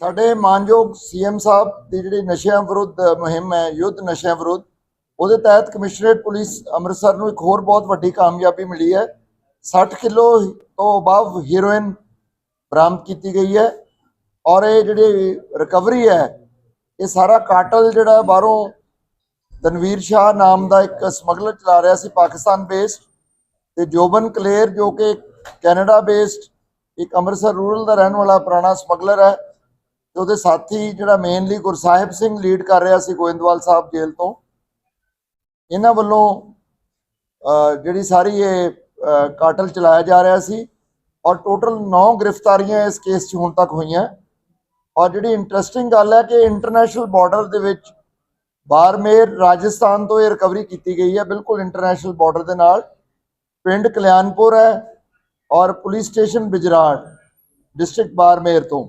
ਸਾਡੇ ਮਾਨਯੋਗ ਸੀਐਮ ਸਾਹਿਬ ਦੀ ਜਿਹੜੀ ਨਸ਼ਿਆਂ ਵਿਰੁੱਧ ਮੁਹਿੰਮ ਹੈ, ਯੁੱਧ ਨਸ਼ਿਆਂ ਵਿਰੁੱਧ, ਉਹਦੇ ਤਹਿਤ ਕਮਿਸ਼ਨਰੇਟ ਪੁਲਿਸ ਅੰਮ੍ਰਿਤਸਰ ਨੂੰ ਇੱਕ ਹੋਰ ਬਹੁਤ ਵੱਡੀ ਕਾਮਯਾਬੀ ਮਿਲੀ ਹੈ। 60 ਕਿਲੋ ਤੋਂ ਅਬਵ ਹੀਰੋਇਨ ਬਰਾਮਦ ਕੀਤੀ ਗਈ ਹੈ ਔਰ ਇਹ ਜਿਹੜੀ ਰਿਕਵਰੀ ਹੈ, ਇਹ ਸਾਰਾ ਕਾਟਲ ਜਿਹੜਾ ਬਾਹਰੋਂ ਤਨਵੀਰ ਸ਼ਾਹ ਨਾਮ ਦਾ ਇੱਕ ਸਮਗਲਰ ਚਲਾ ਰਿਹਾ ਸੀ, ਪਾਕਿਸਤਾਨ ਬੇਸਡ ਤੇ ਜੋਬਨ ਕਲੇਰ ਜੋ ਕਿ ਕੈਨੇਡਾ ਬੇਸਡ ਇੱਕ ਅੰਮ੍ਰਿਤਸਰ ਰੂਰਲ ਦਾ ਰਹਿਣ ਵਾਲਾ ਪੁਰਾਣਾ ਸਮਗਲਰ ਹੈ। ਤੇ ਉਹਦੇ ਸਾਥੀ ਜਿਹੜਾ ਮੇਨਲੀ ਗੁਰਸਾਹਿਬ ਸਿੰਘ ਲੀਡ ਕਰ ਰਿਹਾ ਸੀ ਗੋਇੰਦਵਾਲ ਸਾਹਿਬ ਜੇਲ੍ਹ ਤੋਂ, ਇਹਨਾਂ ਵੱਲੋਂ ਜਿਹੜੀ ਸਾਰੀ ਇਹ ਕਾਟਲ ਚਲਾਇਆ ਜਾ ਰਿਹਾ ਸੀ ਔਰ ਟੋਟਲ 9 ਗ੍ਰਿਫਤਾਰੀਆਂ ਇਸ ਕੇਸ 'ਚ ਹੁਣ ਤੱਕ ਹੋਈਆਂ। ਔਰ ਜਿਹੜੀ ਇੰਟਰਸਟਿੰਗ ਗੱਲ ਹੈ ਕਿ ਇੰਟਰਨੈਸ਼ਨਲ ਬਾਰਡਰ ਦੇ ਵਿੱਚ ਬਾਰਮੇਰ ਰਾਜਸਥਾਨ ਤੋਂ ਇਹ ਰਿਕਵਰੀ ਕੀਤੀ ਗਈ ਹੈ, ਬਿਲਕੁਲ ਇੰਟਰਨੈਸ਼ਨਲ ਬਾਰਡਰ ਦੇ ਨਾਲ। ਪਿੰਡ ਕਲਿਆਣਪੁਰ ਹੈ ਔਰ police station Bijrar district Barmer ਤੋਂ।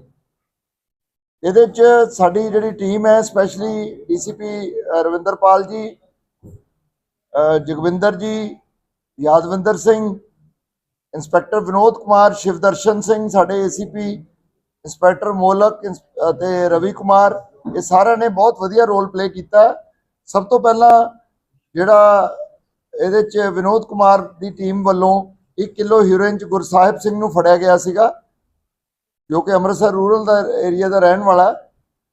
ਇਹਦੇ ਚ ਸਾਡੀ ਜਿਹੜੀ ਟੀਮ ਹੈ specially DCP Ravinderpal ji Jagwinder ji, Yadvinder Singh, inspector Vinod Kumar, Shivdarshan Singh ਸਾਡੇ ਏਸੀਪੀ ਇੰਸਪੈਕਟਰ ਮੋਲਕ, ਇੰਸ- ਅਤੇ ਰਵੀ ਕੁਮਾਰ, ਇਹ ਸਾਰਿਆਂ ਨੇ ਬਹੁਤ ਵਧੀਆ ਰੋਲ ਪਲੇ ਕੀਤਾ। ਸਭ ਤੋਂ ਪਹਿਲਾਂ ਜਿਹੜਾ ਇਹਦੇ ਚ ਵਿਨੋਦ ਕੁਮਾਰ ਦੀ ਟੀਮ ਵੱਲੋਂ 1 ਕਿਲੋ ਹੀਰੋਇਨ ਚ ਗੁਰਸਾਹਿਬ ਸਿੰਘ ਨੂੰ ਫੜਿਆ ਗਿਆ ਸੀਗਾ। ਜੋ ਕਿ ਅੰਮ੍ਰਿਤਸਰ ਰੂਰਲ ਦਾ ਏਰੀਆ ਦਾ ਰਹਿਣ ਵਾਲਾ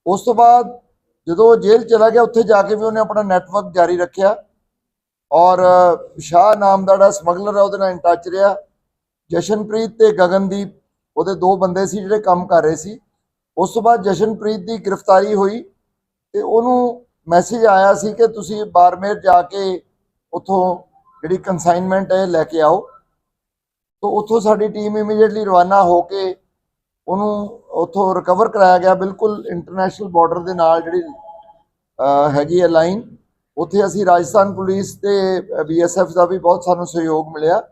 ਉਸ ਤੋਂ ਬਾਅਦ ਜਦੋਂ ਉਹ ਜੇਲ੍ਹ ਚਲਾ ਗਿਆ, ਉੱਥੇ ਜਾ ਕੇ ਵੀ ਉਹਨੇ ਆਪਣਾ ਨੈਟਵਰਕ ਜਾਰੀ ਰੱਖਿਆ। ਔਰ, ਸ਼ਾਹ ਨਾਮ ਦਾ ਜਿਹੜਾ ਸਮਗਲਰ ਹੈ ਉਹਦੇ ਨਾਲ ਇਨ ਟੱਚ ਰਿਹਾ। ਜਸ਼ਨਪ੍ਰੀਤ ਤੇ ਗਗਨਦੀਪ, ਉਹਦੇ ਦੋ ਬੰਦੇ ਸੀ ਜਿਹੜੇ ਕੰਮ ਕਰ ਰਹੇ ਸੀ। ਉਸ ਤੋਂ ਬਾਅਦ ਜਸ਼ਨਪ੍ਰੀਤ ਦੀ ਗ੍ਰਿਫਤਾਰੀ ਹੋਈ ਤੇ ਉਹਨੂੰ ਮੈਸੇਜ ਆਇਆ ਸੀ ਕਿ ਤੁਸੀਂ ਬਾਰਮੇਰ ਜਾ ਕੇ ਉੱਥੋਂ ਜਿਹੜੀ ਕਨਸਾਈਨਮੈਂਟ ਹੈ ਲੈ ਕੇ ਆਓ। ਤੋਂ ਉੱਥੋਂ ਸਾਡੀ ਟੀਮ ਇਮੀਡੀਏਟਲੀ ਰਵਾਨਾ ਹੋ ਕੇ ਉਹਨੂੰ ਉੱਥੋਂ ਰਿਕਵਰ ਕਰਾਇਆ ਗਿਆ, ਬਿਲਕੁਲ ਇੰਟਰਨੈਸ਼ਨਲ ਬਾਰਡਰ ਦੇ ਨਾਲ ਜਿਹੜੀ ਹੈਗੀ ਹੈ ਲਾਈਨ ਉੱਥੇ ਅਸੀਂ ਰਾਜਸਥਾਨ ਪੁਲਿਸ ਤੇ ਬੀਐਸਐਫ ਦਾ ਵੀ ਬਹੁਤ ਸਾਨੂੰ ਸਹਿਯੋਗ ਮਿਲਿਆ।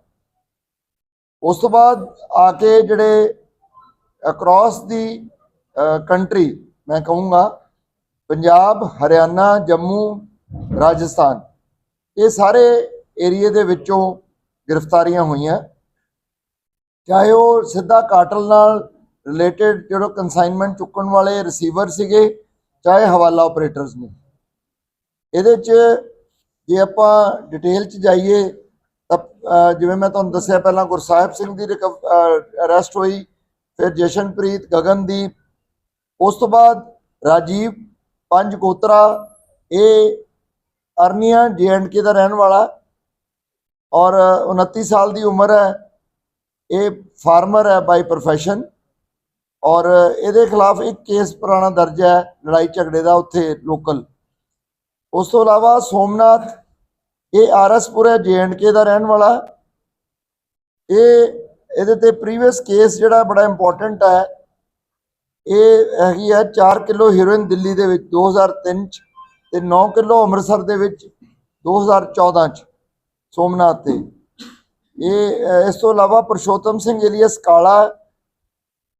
ਉਸ ਤੋਂ ਬਾਅਦ ਆ ਕੇ ਜਿਹੜੇ ਅਕ੍ਰੋਸ ਦੀ ਕੰਟਰੀ ਮੈਂ ਕਹੂੰਗਾ, ਪੰਜਾਬ, ਹਰਿਆਣਾ, ਜੰਮੂ, ਰਾਜਸਥਾਨ, ਇਹ ਸਾਰੇ ਏਰੀਏ ਦੇ ਵਿੱਚੋਂ ਗ੍ਰਿਫਤਾਰੀਆਂ ਹੋਈਆਂ। ਚਾਹੇ ਉਹ ਸਿੱਧਾ ਕਾਟਲ ਨਾਲ ਰਿਲੇਟਡ ਜਿਹੜਾ ਕਨਸਾਈਨਮੈਂਟ ਚੁੱਕਣ ਵਾਲੇ ਰਿਸੀਵਰ ਸੀਗੇ, ਚਾਹੇ ਹਵਾਲਾ ਆਪਰੇਟਰਸ ਨੇ। ਇਹਦੇ 'ਚ ਜੇ ਆਪਾਂ ਡਿਟੇਲ 'ਚ ਜਾਈਏ, ਤਾਂ ਜਿਵੇਂ ਮੈਂ ਤੁਹਾਨੂੰ ਦੱਸਿਆ ਪਹਿਲਾਂ ਗੁਰਸਾਹਿਬ ਸਿੰਘ ਦੀ ਅਰੈਸਟ ਹੋਈ, ਫਿਰ ਜਸ਼ਨਪ੍ਰੀਤ, ਗਗਨਦੀਪ, ਉਸ ਤੋਂ ਬਾਅਦ ਰਾਜੀਵ, ਪੰਜ ਗੋਤਰਾ, ਇਹ ਅਰਨੀਆ ਕੇ ਦਾ ਰਹਿਣ ਵਾਲਾ, ਔਰ 29 ਸਾਲ ਦੀ ਉਮਰ ਹੈ, ਇਹ ਫਾਰਮਰ ਹੈ ਬਾਈ ਪ੍ਰੋਫੈਸ਼ਨ ਔਰ ਇਹਦੇ ਖਿਲਾਫ ਇੱਕ ਕੇਸ ਪੁਰਾਣਾ ਦਰਜ ਹੈ, ਲੜਾਈ ਝਗੜੇ ਦਾ ਉੱਥੇ ਲੋਕਲ ਉਸ ਤੋਂ ਇਲਾਵਾ ਸੋਮਨਾਥ, ਇਹ ਆਰਐਸਪੁਰ ਹੈ ਕੇ ਦਾ ਰਹਿਣ ਵਾਲਾ। ਇਹ, ਇਹਦੇ ਤੇ ਪ੍ਰੀਵੀਅਸ ਕੇਸ ਜਿਹੜਾ ਬੜਾ ਇੰਪੋਰਟੈਂਟ ਹੈ, ਇਹ ਹੈਗੀ ਹੈ 4 ਕਿਲੋ ਹੀਰੋਇਨ ਦਿੱਲੀ ਦੇ ਵਿੱਚ 2003 ਚ ਤੇ 9 ਕਿਲੋ ਅੰਮ੍ਰਿਤਸਰ ਦੇ ਵਿੱਚ 2014 ਚ, ਸੋਮਨਾਥ ਤੇ। ਇਹ, ਇਸ ਤੋਂ ਇਲਾਵਾ ਪੁਰਸ਼ੋਤਮ ਸਿੰਘ ਏਲੀਅਸ ਕਾਲਾ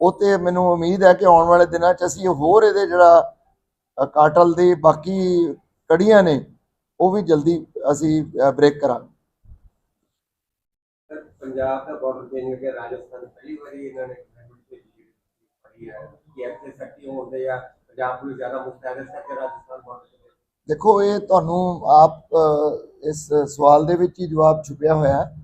ਉਹ ਤੇ ਮੈਨੂੰ ਉਮੀਦ ਹੈ ਕਿ ਆਉਣ ਵਾਲੇ ਦਿਨਾਂ 'ਚ ਅਸੀਂ ਹੋਰ ਇਹਦੇ ਜਿਹੜਾ ਕਾਟਲ ਦੇ ਬਾਕੀ ਕੜੀਆਂ ਨੇ ਉਹ ਵੀ ਜਲਦੀ ਅਸੀਂ ਬ੍ਰੇਕ ਕਰਾਂਗੇ। ਪੰਜਾਬ ਦਾ ਬਾਰਡਰ ਚੇਂਜ ਹੋ ਗਿਆ ਰਾਜਸਥਾਨ ਪਹਿਲੀ ਵਾਰੀ ਇਹਨਾਂ ਨੇ ਦੇਖੋ ਇਹ ਤੁਹਾਨੂੰ ਆਪ ਇਸ ਸਵਾਲ ਦੇ ਵਿੱਚ ਹੀ ਜਵਾਬ ਛੁਪਿਆ ਹੋਇਆ ਹੈ।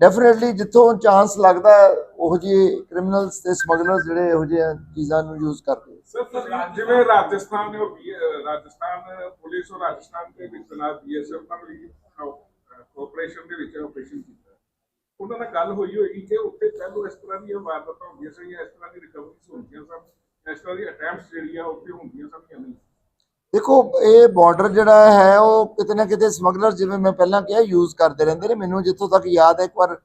ਡੈਫੀਨਿਟਲੀ ਜਿੱਥੋਂ ਚਾਂਸ ਲੱਗਦਾ ਹੈ, ਉਹੋ ਕ੍ਰਿਮੀਨਲਸ ਤੇ ਸਮਗਲਰਸ ਜਿਹੜੇ ਇਹੋ ਜਿਹੀਆਂ ਚੀਜ਼ਾਂ ਨੂੰ ਯੂਜ਼ ਕਰਦੇ ਜਿਵੇਂ ਰਾਜਸਥਾਨ ਨੇ ਰਾਜਸਥਾਨ ਪੁਲਿਸ ਔਰ ਰਾਜਸਥਾਨ ਦੇ ਵਿੱਚ ਤਨਾਤ ਬੀਐਸਐਫ ਨਾਲ ਵੀ ਕੋਆਪਰੇਸ਼ਨ ਦੇ ਵਿੱਚ ਆਪਰੇਸ਼ਨ ਕੀਤਾ। ਉਹਨਾਂ ਨਾਲ ਗੱਲ ਹੋਈ ਹੋਏਗੀ ਕਿ ਉੱਥੇ ਪਹਿਲੋਂ ਇਸ ਤਰ੍ਹਾਂ ਦੀਆਂ ਵਾਰਦਾਤਾਂ ਹੁੰਦੀਆਂ ਸੀ ਇਸ ਤਰ੍ਹਾਂ ਦੀ ਰਿਕਵਰੀਜ਼ ਹੁੰਦੀਆਂ ਸਨ ਇਸ ਤਰ੍ਹਾਂ ਦੀ ਅਟੈਂਪਟਸ ਜਿਹੜੀਆਂ ਉੱਥੇ ਹੁੰਦੀਆਂ ਸਨ ਜਾਂ ਨਹੀਂ। ਦੇਖੋ, ਇਹ ਬਾਰਡਰ ਜਿਹੜਾ ਹੈ, ਉਹ ਕਿਤੇ ਨਾ ਕਿਤੇ ਸਮਗਲਰ, ਜਿਵੇਂ ਮੈਂ ਪਹਿਲਾਂ ਕਿਹਾ ਯੂਜ਼ ਕਰਦੇ ਰਹਿੰਦੇ ਨੇ। ਮੈਨੂੰ ਜਿੱਥੋਂ ਤੱਕ ਯਾਦ ਹੈ, ਇੱਕ ਵਾਰ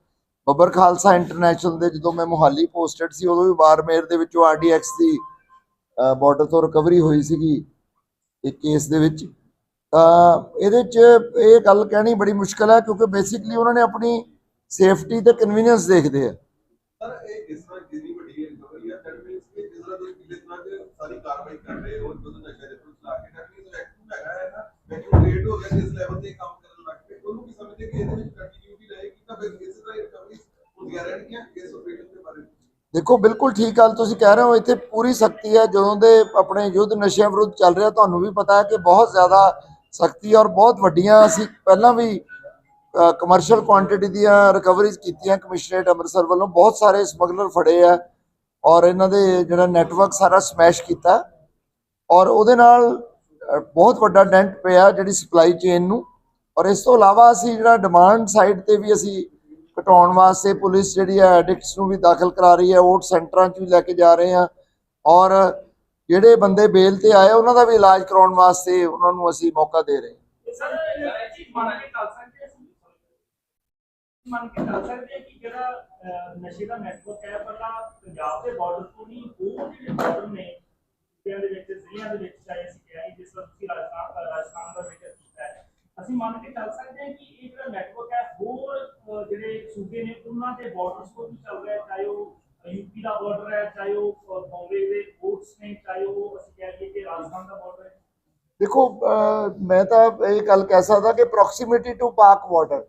ਬੱਬਰ ਖਾਲਸਾ ਇੰਟਰਨੈਸ਼ਨਲ ਦੇ ਜਦੋਂ ਮੈਂ ਮੁਹਾਲੀ ਪੋਸਟਡ ਸੀ, ਉਦੋਂ ਵੀ ਬਾਰਮੇਰ ਦੇ ਵਿੱਚੋਂ ਆਰਡੀਐਕਸ ਦੀ ਬਾਰਡਰ ਤੋਂ ਰਿਕਵਰੀ ਹੋਈ ਸੀਗੀ, ਇੱਕ ਕੇਸ ਦੇ ਵਿੱਚ। ਤਾਂ ਇਹਦੇ 'ਚ ਇਹ ਗੱਲ ਕਹਿਣੀ ਬੜੀ ਮੁਸ਼ਕਲ ਹੈ, ਕਿਉਂਕਿ ਬੇਸਿਕਲੀ ਉਹਨਾਂ ਨੇ ਆਪਣੀ ਸੇਫਟੀ ਤੇ ਕਨਵੀਨੀਅੰਸ ਦੇਖਦੇ ਆ। ਸਰ, ਇਹ ਇਸ ਤਰ੍ਹਾਂ ਜਿੰਨੀ ਵੱਡੀ ਰਿਕਵਰੀ ਹੈ ਦੈਟ ਮੀਨਸ ਤਰ੍ਹਾਂ ਤੁਸੀਂ ਪਿਛਲੇ ਦਿਨਾਂ 'ਚ ਸਾਰੀ ਕਾਰਵਾਈ ਕਰ ਰਹੇ ਹੋ ਜਦੋਂ ਨਸ਼ੇ ਦੇ ਖਿਲਾਫ ਲਾ ਕੇ ਦੈਟ ਮੀਨਸ ਐਕਟਿਵ ਹੈਗਾ ਹੈ ਨਾ, ਮੈਨੂੰ ਹੋ ਗਿਆ ਜਿਸ ਲੈਵਲ ਤੇ ਕੰਮ ਕਰਨ ਲੱਗ ਪਏ। ਉਹਨੂੰ ਕੀ ਸਮਝਦੇ ਕਿ ਇਹਦੇ ਵਿੱਚ ਕੰਟੀਨਿਊਟੀ ਰਹੇਗੀ, ਤਾਂ ਫਿਰ ਇਸੇ ਤਰ੍ਹਾਂ ਰਿਕਵਰੀ ਹੁੰਦੀਆਂ ਰਹਿਣਗੀਆਂ ਇਸ ਆਪਰੇਸ਼ਨ ਦੇ ਬਾਰੇ। ਦੇਖੋ, ਬਿਲਕੁਲ ਠੀਕ ਗੱਲ ਤੁਸੀਂ ਕਹਿ ਰਹੇ ਹੋ, ਇੱਥੇ ਪੂਰੀ ਸਖਤੀ ਹੈ। ਜਦੋਂ ਦੇ ਆਪਣੇ ਯੁੱਧ ਨਸ਼ਿਆਂ ਵਿਰੁੱਧ ਚੱਲ ਰਿਹਾ, ਤੁਹਾਨੂੰ ਵੀ ਪਤਾ ਹੈ ਕਿ ਬਹੁਤ ਜ਼ਿਆਦਾ ਸਖਤੀ ਔਰ ਬਹੁਤ ਵੱਡੀਆਂ ਅਸੀਂ ਪਹਿਲਾਂ ਵੀ ਕਮਰਸ਼ੀਅਲ ਕੁਆਂਟੀਟੀ ਦੀਆਂ ਰਿਕਵਰੀਜ਼ ਕੀਤੀਆਂ ਕਮਿਸ਼ਨਰੇਟ ਅੰਮ੍ਰਿਤਸਰ ਵੱਲੋਂ। ਬਹੁਤ ਸਾਰੇ ਸਮਗਲਰ ਫੜੇ ਆ ਔਰ ਇਹਨਾਂ ਦੇ ਜਿਹੜਾ ਨੈਟਵਰਕ ਸਾਰਾ ਸਮੈਸ਼ ਕੀਤਾ। ਔਰ ਉਹਦੇ ਨਾਲ ਬਹੁਤ ਵੱਡਾ ਡੈਂਟ ਪਿਆ ਜਿਹੜੀ ਸਪਲਾਈ ਚੇਨ ਨੂੰ। ਔਰ ਇਸ ਤੋਂ ਇਲਾਵਾ ਅਸੀਂ ਜਿਹੜਾ ਡਿਮਾਂਡ ਸਾਈਡ ਤੇ ਵੀ ਅਸੀਂ ਘਟਾਉਣ ਵਾਸਤੇ ਪੁਲਿਸ ਜਿਹੜੀ ਹੈ ਐਡਿਕਟਸ ਨੂੰ ਵੀ ਦਾਖਲ ਕਰਾ ਰਹੀ ਹੈ ਓਟ ਸੈਂਟਰਾਂ 'ਚ ਵੀ ਲੈ ਕੇ ਜਾ ਰਹੇ ਹਾਂ। ਔਰ ਜਿਹੜੇ ਬੰਦੇ ਬੇਲ ਤੇ ਆਏ, ਉਹਨਾਂ ਦਾ ਵੀ ਇਲਾਜ ਕਰਾਉਣ ਵਾਸਤੇ ਉਹਨਾਂ ਨੂੰ ਅਸੀਂ ਮੌਕਾ ਦੇ ਰਹੇ ਪੰਜਾਬ ਦੇ ਬਾਰਡਰ ਤੋਂ ਨਹੀਂ, ਹੋਰ ਜਿਹੜੇ ਬਾਰਡਰ ਨੇ ਦੇ ਵਿੱਚ, ਜ਼ਿਲ੍ਹਿਆਂ ਦੇ ਵਿੱਚ ਚਾਹੇ ਅਸੀਂ ਕਹਿ ਰਹੀ ਜਿਸ ਤਰ੍ਹਾਂ ਤੁਸੀਂ ਰਾਜਸਥਾਨ ਰਾਜਸਥਾਨ ਦਾ ਜ਼ਿਕਰ ਕੀਤਾ ਹੈ ਅਸੀਂ ਮੰਨ ਕੇ ਚੱਲ ਸਕਦੇ ਹਾਂ ਕਿ ਇਹ ਜਿਹੜਾ ਨੈਟਵਰਕ ਹੈ ਹੋਰ ਅਹ, ਜਿਹੜੇ ਸੂਬੇ ਨੇ ਉਹਨਾਂ ਦੇ ਬਾਰਡਰਸ ਵੀ ਚੱਲ ਰਿਹਾ ਚਾਹੇ ਉਹ ਯੂਪੀ ਦਾ ਬਾਰਡਰ ਹੈ ਚਾਹੇ ਉਹ ਬੰਬੇ ਦੇ ਕੋਰਟਸ ਨੇ ਚਾਹੇ ਉਹ ਅਸੀਂ ਕਹਿ ਲਈਏ ਕਿ ਰਾਜਸਥਾਨ ਦਾ ਬਾਰਡਰ ਹੈ। ਦੇਖੋ ਮੈਂ ਤਾਂ ਇਹ ਗੱਲ ਕਹਿ ਸਕਦਾ ਕਿ ਪ੍ਰੋਕਸੀਮਿਟੀ ਟੂ ਪਾਕ ਬਾਰਡਰ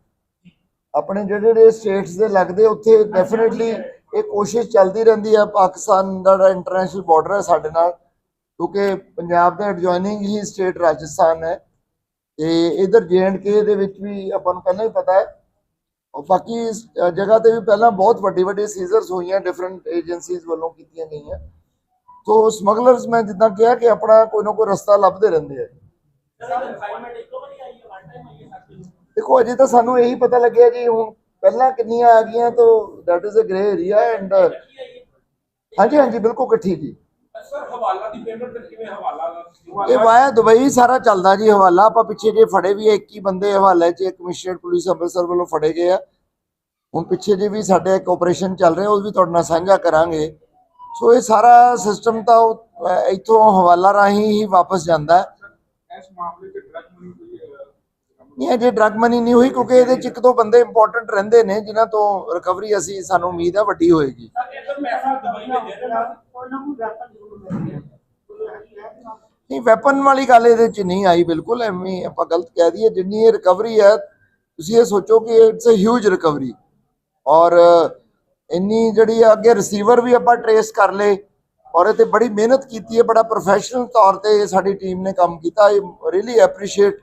ਆਪਣੇ ਜਿਹੜੇ ਜਿਹੜੇ ਸਟੇਟਸ ਦੇ ਲੱਗਦੇ ਉੱਥੇ ਡੈਫੀਨਿਟਲੀ ਇਹ ਕੋਸ਼ਿਸ਼ ਚੱਲਦੀ ਰਹਿੰਦੀ ਹੈ ਪਾਕਿਸਤਾਨ ਦਾ ਜਿਹੜਾ ਇੰਟਰਨੈਸ਼ਨਲ ਬਾਰਡਰ ਹੈ ਸਾਡੇ ਨਾਲ ਕਿਉਂਕਿ ਪੰਜਾਬ ਦੇ ਐਡਜੋਇਨਿੰਗ ਹੀ ਸਟੇਟ ਰਾਜਸਥਾਨ ਹੈ। ਤੇ ਇਧਰ ਕੇ ਦੇ ਵਿੱਚ ਵੀ ਆਪਾਂ ਨੂੰ ਪਹਿਲਾਂ ਹੀ ਪਤਾ ਹੈ ਔਰ ਬਾਕੀ ਇਸ, ਅ, ਜਗ੍ਹਾ ਤੇ ਵੀ ਪਹਿਲਾਂ ਬਹੁਤ ਵੱਡੀ ਵੱਡੀ ਸੀਜ਼ਰਸ ਹੋਈਆਂ ਡਿਫਰੈਂਟ ਏਜੰਸੀਜ਼ ਵੱਲੋਂ ਕੀਤੀਆਂ ਗਈਆਂ ਸੋ ਸਮਗਲਰਸ ਮੈਂ ਜਿੱਦਾਂ ਕਿਹਾ ਕਿ ਆਪਣਾ ਕੋਈ ਨਾ ਕੋਈ ਰਸਤਾ ਲੱਭਦੇ ਰਹਿੰਦੇ ਆ ਸਰ ਕਨਫਾਈਨਮੈਂਟ ਇੱਕੋ ਵਾਰੀ ਆਈ ਹੈ ਵਨ ਟਾਈਮ ਆਈ ਹੈ ਸਾਡੇ ਦੇਖੋ ਅਜੇ ਤਾਂ ਸਾਨੂੰ ਇਹੀ ਪਤਾ ਲੱਗਿਆ ਜੀ ਹੁਣ ਪਹਿਲਾਂ ਕਿੰਨੀਆਂ ਆ ਗਈਆਂ ਤਾਂ that is a grey area and ਹਾਂਜੀ ਹਾਂਜੀ ਬਿਲਕੁਲ ਇਕੱਠੀ ਜੀ ਸਰ ਹਵਾਲਾ ਦੀ ਪੇਮੈਂਟ ਫਿਰ ਕਿਵੇਂ ਹਵਾਲਾ ਇਹ ਵਾਇਆ ਦੁਬਈ ਸਾਰਾ ਚੱਲਦਾ ਜੀ ਹਵਾਲਾ ਆਪਾਂ ਪਿੱਛੇ ਜੇ ਫੜੇ ਵੀ ਆ, 21 ਬੰਦੇ ਹਵਾਲੇ 'ਚ ਕਮਿਸ਼ਨਰ ਪੁਲਿਸ ਅੰਮ੍ਰਿਤਸਰ ਵੱਲੋਂ ਫੜੇ ਗਏ ਆ। ਹੁਣ ਪਿੱਛੇ ਜੇ ਵੀ ਸਾਡੇ ਇੱਕ ਆਪਰੇਸ਼ਨ ਚੱਲ ਰਿਹਾ ਉਹ ਵੀ ਤੁਹਾਡੇ ਨਾਲ ਸਾਂਝਾ ਕਰਾਂਗੇ। ਸੋ ਇਹ ਸਾਰਾ ਸਿਸਟਮ ਤਾਂ ਇੱਥੋਂ ਹਵਾਲਾ ਰਾਹੀਂ ਹੀ ਵਾਪਸ ਜਾਂਦਾ। ਹੈ ਇਸ ਮਾਮਲੇ 'ਚ ਡਰਗ ਮਨੀ ਨਹੀਂ ਅਜੇ ਡਰਗ ਮਨੀ ਨਹੀਂ ਹੋਈ ਕਿਉਂਕਿ ਇਹਦੇ 'ਚ ਇੱਕ ਦੋ ਬੰਦੇ ਇੰਪੋਰਟੈਂਟ ਰਹਿੰਦੇ ਨੇ ਜਿਨ੍ਹਾਂ ਤੋਂ ਰਿਕਵਰੀ ਅਸੀਂ ਸਾਨੂੰ ਉਮੀਦ ਹੈ ਵੱਡੀ ਹੋਏਗੀ। ਸਰ ਇਹ ਤਾਂ ਪੈਸਾ ਦਵਾਈ ਦੇ ਦੇ ਨਾਲ ਕੋਈ ਨਾ ਕੋਈ ਵੈਪਨ ਜ਼ਰੂਰ ਮਿਲਦੀ ਹੈ? ਨਹੀਂ ਵੈਪਨ ਵਾਲੀ ਗੱਲ ਇਹਦੇ 'ਚ ਨਹੀਂ ਆਈ ਬਿਲਕੁਲ ਐਵੇਂ ਹੀ ਆਪਾਂ ਗਲਤ ਕਹਿ ਦਈਏ ਜਿੰਨੀ ਇਹ ਰਿਕਵਰੀ ਹੈ ਤੁਸੀਂ ਇਹ ਸੋਚੋ ਕਿ ਇਟਸ ਅ ਹਿਊਜ ਰਿਕਵਰੀ ਔਰ ਇੰਨੀ ਜਿਹੜੀ ਆ ਅੱਗੇ ਰਿਸੀਵਰ ਵੀ ਆਪਾਂ ਟਰੇਸ ਕਰ ਲਏ ਔਰ ਇਹ ਤੇ ਬੜੀ ਮਿਹਨਤ ਕੀਤੀ ਹੈ ਬੜਾ ਪ੍ਰੋਫੈਸ਼ਨਲ ਤੌਰ ਤੇ ਸਾਡੀ ਟੀਮ ਨੇ ਕੰਮ ਕੀਤਾ I really appreciate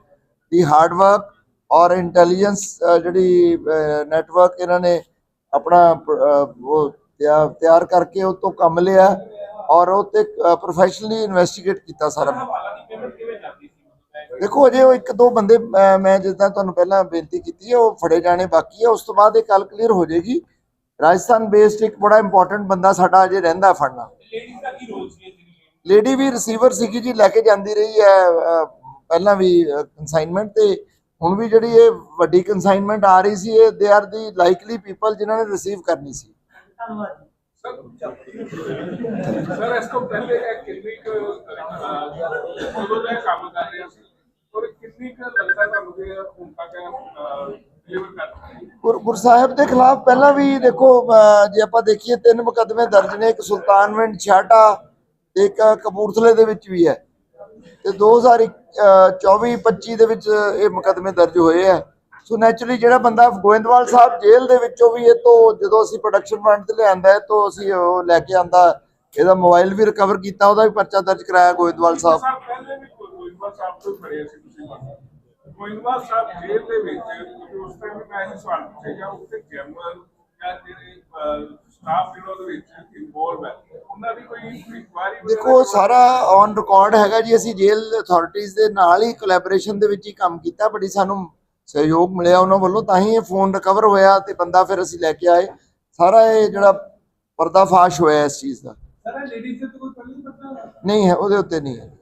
the hard work ਔਰ ਇੰਟੈਲੀਜੈਂਸ ਜਿਹੜੀ ਨੈਟਵਰਕ ਇਹਨਾਂ ਨੇ ਆਪਣਾ ਅਹ, ਉਹ ਤਿਆ- ਤਿਆਰ ਕਰਕੇ ਉਹ ਤੋਂ ਕੰਮ ਲਿਆ ਔਰ ਉਹ ਤੇ ਪ੍ਰੋਫੈਸ਼ਨਲੀ ਇਨਵੈਸਟੀਗੇਟ ਕੀਤਾ ਸਾਰਾ। ਦੇਖੋ ਅਜੇ ਉਹ ਇੱਕ ਦੋ ਬੰਦੇ ਮੈਂ ਜਿੱਦਾਂ ਤੁਹਾਨੂੰ ਪਹਿਲਾਂ ਬੇਨਤੀ ਕੀਤੀ ਹੈ ਉਹ ਫੜੇ ਜਾਣੇ ਬਾਕੀ ਹੈ। ਉਸ ਤੋਂ ਬਾਅਦ ਇਹ ਕੱਲ ਕਲੀਅਰ ਹੋ ਜਾਏਗੀ। ਰਾਜਸਥਾਨ ਬੇਸਡ ਇੱਕ ਬੜਾ ਇੰਪੋਰਟੈਂਟ ਬੰਦਾ ਸਾਡਾ ਅਜੇ ਰਹਿੰਦਾ ਫੜਨਾ। ਲੇਡੀ ਵੀ ਰਿਸੀਵਰ ਸੀਗੀ ਜੀ ਲੈ ਕੇ ਜਾਂਦੀ ਰਹੀ ਹੈ ਪਹਿਲਾਂ ਵੀ ਕਨਸਾਈਨਮੈਂਟ ਤੇ। ਹੁਣ ਵੀ ਜਿਹੜੀ ਇਹ ਵੱਡੀ ਕਨਸਾਈਨਮੈਂਟ ਆ ਰਹੀ ਸੀ ਇਹ they are the likely people ਜਿਨ੍ਹਾਂ ਨੇ ਰਿਸੀਵ ਕਰਨੀ ਸੀ। ਧੰਨਵਾਦ ਸਰ ਇਸ ਤੋਂ ਪਹਿਲੇ ਇਹ ਕਿੰਨੀ ਕੁ ਉਦੋਂ ਦਾ ਕੰਮ ਕਰ ਰਿਹਾ ਸੀ ਔਰ ਕਿੰਨੀ ਕੁ ਲੱਗਦਾ ਤੁਹਾਨੂੰ ਕਿ ਹੁਣ ਤੱਕ ਡਿਲੀਵਰ ਕਰ ਗੁਰ ਸਾਹਿਬ ਦੇ ਖਿਲਾਫ ਪਹਿਲਾਂ ਵੀ ਦੇਖੋ ਅਹ, ਜੇ ਆਪਾਂ ਦੇਖੀਏ ਤਿੰਨ ਮੁਕੱਦਮੇ ਦਰਜ ਨੇ ਇੱਕ ਸੁਲਤਾਨਵਿੰਡ ਛਾਟਾ ਤੇ ਇੱਕ ਕਪੂਰਥਲੇ ਦੇ ਵਿੱਚ ਵੀ ਹੈ। ਤੇ 2024 25 ਦੇ ਵਿੱਚ ਇਹ ਮੁਕੱਦਮੇ ਦਰਜ ਹੋਏ ਹੈ ਸੋ ਨੈਚੁਰਲੀ ਜਿਹੜਾ ਬੰਦਾ ਗੋਇੰਦਵਾਲ ਸਾਹਿਬ ਜੇਲ੍ਹ ਦੇ ਵਿੱਚੋਂ ਵੀ ਇਹ ਤੋਂ ਜਦੋਂ ਅਸੀਂ ਪ੍ਰੋਡਕਸ਼ਨ ਫੰਡ ਤੇ ਲਿਆਂਦਾ ਹੈ ਤੋਂ ਅਸੀਂ ਉਹ ਲੈ ਕੇ ਆਂਦਾ ਇਹਦਾ ਮੋਬਾਈਲ ਵੀ ਰਿਕਵਰ ਕੀਤਾ ਉਹਦਾ ਵੀ ਪਰਚਾ ਦਰਜ ਕਰਾਇਆ ਗੋਇੰਦਵਾਲ ਸਾਹਿਬ। ਸਰ ਪਹਿਲੇ ਵੀ ਗੋਇੰਦਵਾਲ ਸਾਹਿਬ ਤੋਂ ਫੜਿਆ ਸੀ ਤੁਸੀਂ ਗੋਇੰਦਵਾਲ ਸਾਹਿਬ ਜੇਲ੍ਹ ਦੇ ਵਿੱਚ ਉਸ ਟਾਈਮ ਵੀ ਮੈਂ ਇਹ ਸਵਾਲ ਪੁੱਛਿਆ ਉੱਥੇ ਜਨਰਲ ਜਾਂ ਜਿਹੜੇ ਸਟਾਫ ਜਿਹੜਾ ਉਹਦੇ ਵਿੱਚ ਇਨਵੋਲਵ ਹੈ ਉਹਨਾਂ ਦੀ ਕੋਈ ਇਨਕੁਆਇਰੀ ਦੇਖੋ ਸਾਰਾ ਔਨ ਰਿਕਾਰਡ ਹੈਗਾ ਜੀ ਅਸੀਂ ਜੇਲ੍ਹ ਅਥਾਰਟੀਆਂ ਦੇ ਨਾਲ ਹੀ ਕੋਲੈਬੋਰੇਸ਼ਨ ਦੇ ਵਿੱਚ ਹੀ ਕੰਮ ਕੀਤਾ ਬੜੀ ਸਾਨੂੰ ਸਹਿਯੋਗ ਮਿਲਿਆ ਉਹਨਾਂ ਵੱਲੋਂ ਤਾਂ ਹੀ ਇਹ ਫੋਨ ਰਿਕਵਰ ਹੋਇਆ ਤੇ ਬੰਦਾ ਫਿਰ ਅਸੀਂ ਲੈ ਕੇ ਆਏ। ਸਾਰਾ ਇਹ ਜਿਹੜਾ ਪਰਦਾਫਾਸ਼ ਹੋਇਆ ਇਸ ਚੀਜ਼ ਦਾ। ਨਹੀਂ ਹੈ ਉਹਦੇ ਉੱਤੇ ਨਹੀਂ ਹੈ।